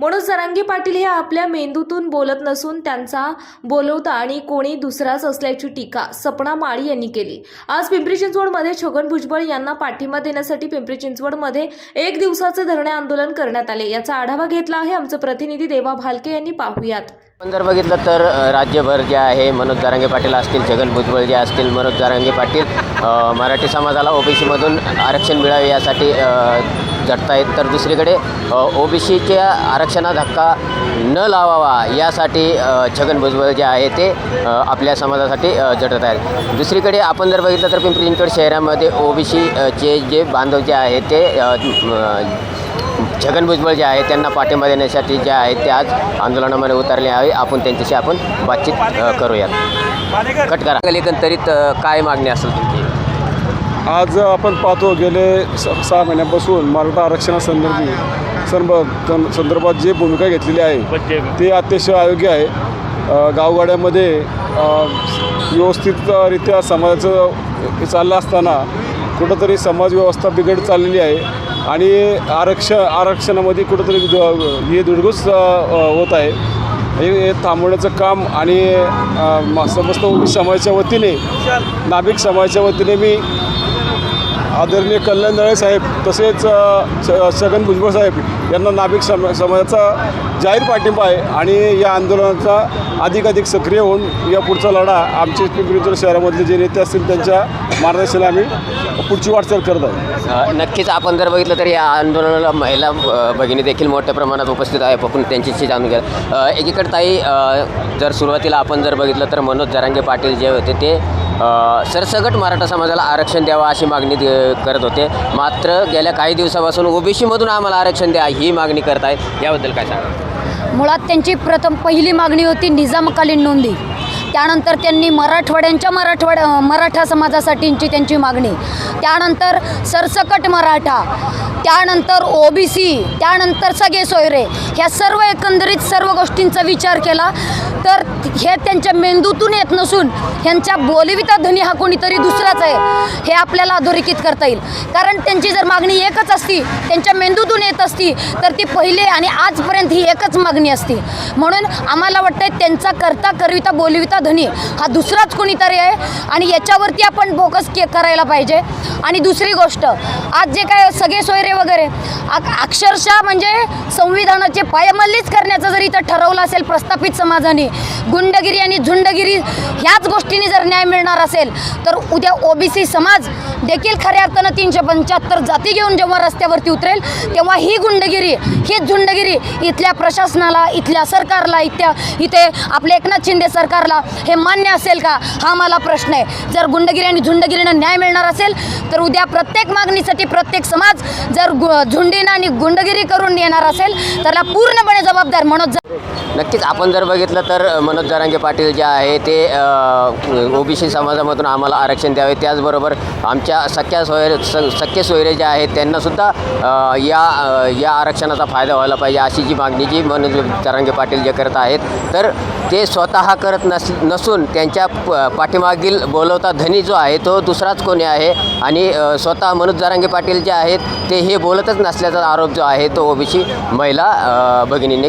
म्हणून सरांगी पाटील हे आपल्या मेंदूतून बोलत नसून त्यांचा बोलवता आणि कोणी दुसराच असल्याची टीका सपना माळी यांनी केली. आज पिंपरी चिंचवडमध्ये छगन भुजबळ यांना पाठिंबा देण्यासाठी पिंपरी चिंचवडमध्ये एक दिवसाचे धरणे आंदोलन करण्यात आले. याचा आढावा घेतला आहे आमचे प्रतिनिधी देवा भालके यांनी. पाहूयात. जर बघितलं तर राज्यभर जे आहे मनोज जारांगे पाटील असतील छगन भुजबळ जे असतील मनोज जारांगे पाटील मराठी समाजाला ओबीसीमधून आरक्षण मिळावे यासाठी झटतायत तर दुसरीकडे ओबीसीच्या आरक्षणा धक्का न लावावा यासाठी छगन भुजबळ जे आहे ते आपल्या समाजासाठी अ, झटत आहेत. दुसरीकडे आपण जर बघितलं तर पिंपरी चिंचवड शहरामध्ये ओबीसीचे जे बांधव जे आहेत ते छगन भुजबळ जे आहे त्यांना पाठिंबा देण्यासाठी जे आहे ते आज आंदोलनामध्ये उतरले आहे. आपण त्यांच्याशी आपण बातचीत करूयात. कट करा. लेखन तरीत काय मागणी असेल तुमची? आज आपण पाहतो गेले स सहा महिन्यापासून मराठा आरक्षणासंदर्भी संदर्भ संदर्भात जी भूमिका घेतलेली आहे ते अतिशय अयोग्य आहे. गावगाड्यामध्ये व्यवस्थितरित्या समाजाचं चाललं असताना कुठंतरी समाज व्यवस्था बिघड चाललेली आहे आणि आरक्षण आरक्षणामध्ये कुठंतरी हे दुर्गुस होत आहे. हे हे थांबवण्याचं काम आणि समस्त समाजाच्या वतीने नाभिक समाजाच्या वतीने मी आदरणीय कल्याण दळे साहेब तसेच छगन भुजबळ साहेब यांना नाभिक सम समाजाचा जाहीर पाठिंबा आहे आणि या आंदोलनाचा अधिकाधिक सक्रिय होऊन या पुढचा लढा आमचे पिंपरी शहरामधले जे नेते असतील त्यांच्या मार्गदर्शनाने आम्ही पुढची वाटचाल करत आहोत. नक्कीच आपण जर बघितलं तर या आंदोलनाला महिला भगिनी देखील मोठ्या प्रमाणात उपस्थित आहे आपण त्यांच्याशी जाणून घ्या एकीकडे ताई जर सुरुवातीला आपण जर बघितलं तर मनोज जरांगे पाटील जे होते ते सरसगट मराठा समाजाला आरक्षण द्यावं अशी मागणी करत होते. मात्र गेल्या काही दिवसापासून ओबीसीमधून आम्हाला आरक्षण द्या ही मागणी करत आहेत याबद्दल काय सांगा मुळात त्यांची प्रथम पहिली मागणी होती निजामकालीन नोंदी. त्यानंतर त्यांनी मराठवाड्यांच्या मराठवाड्या मराठा समाजासाठीची त्यांची मागणी. त्यानंतर सरसकट मराठा त्यानंतर ओबीसी त्यानंतर सगळे सोयरे ह्या सर्व एकंदरीत सर्व गोष्टींचा विचार केला. तर हे त्यांच्या मेंदूतून येत नसून ह्यांच्या बोलविता धनी हा कोणीतरी दुसराच आहे हे आपल्याला अधोरेखित करता येईल. कारण त्यांची जर मागणी एकच असती त्यांच्या मेंदूतून येत असती तर ती पहिले आणि आजपर्यंत ही एकच मागणी असती. म्हणून आम्हाला वाटतंय त्यांचा करता करविता बोलविता धनी हा दुसराच कोणीतरी आहे आणि याच्यावरती आपण फोकस के करायला पाहिजे. आणि दुसरी गोष्ट आज जे काय सगळे सोयरे वगैरे अक्षरशः म्हणजे संविधानाचे पायमल्लीच करण्याचं जर इथं ठरवलं असेल प्रस्थापित समाजाने गुंडगिरी आणि झुंडगिरी ह्याच गोष्टीने जर न्याय मिळणार असेल तर उद्या ओबीसी समाज देखील खऱ्या अर्थानं तीनशे पंच्याहत्तर जाती घेऊन जेव्हा रस्त्यावरती उतरेल तेव्हा ही गुंडगिरी ही झुंडगिरी इथल्या प्रशासनाला इथल्या सरकारला इथल्या इथे आपल्या एकनाथ शिंदे सरकारला हे मान्य असेल का? हा मला प्रश्न आहे. जर गुंडगिरी आणि झुंडगिरीनं न्याय मिळणार असेल तर उद्या प्रत्येक मागणीसाठी प्रत्येक समाज जर गु झुंडीनं आणि गुंडगिरी करून येणार असेल त्याला पूर्णपणे जबाबदार मनोज नक्कीच आपण जर बघितलं तर मनोज जरांगे पाटील जे आहे ते ओबीसी समाजामधून आम्हाला आरक्षण द्यावे. त्याचबरोबर आमच्या सख्या सोयरे स सोयरे जे आहेत त्यांनासुद्धा या या आरक्षणाचा फायदा व्हायला पाहिजे अशी जी मागणी जी मनोज जरांगे पाटील जे करत आहेत. तर ते स्वतः करत नस नसून त्यांच्या प पाठीमागील बोलवता धनी जो आहे तो दुसराच कोणी आहे आणि स्वतः मनोज जरांगे पाटील जे आहेत ते हे बोलतच नसल्याचा आरोप जो आहे तो ओबीसी महिला भगिनीने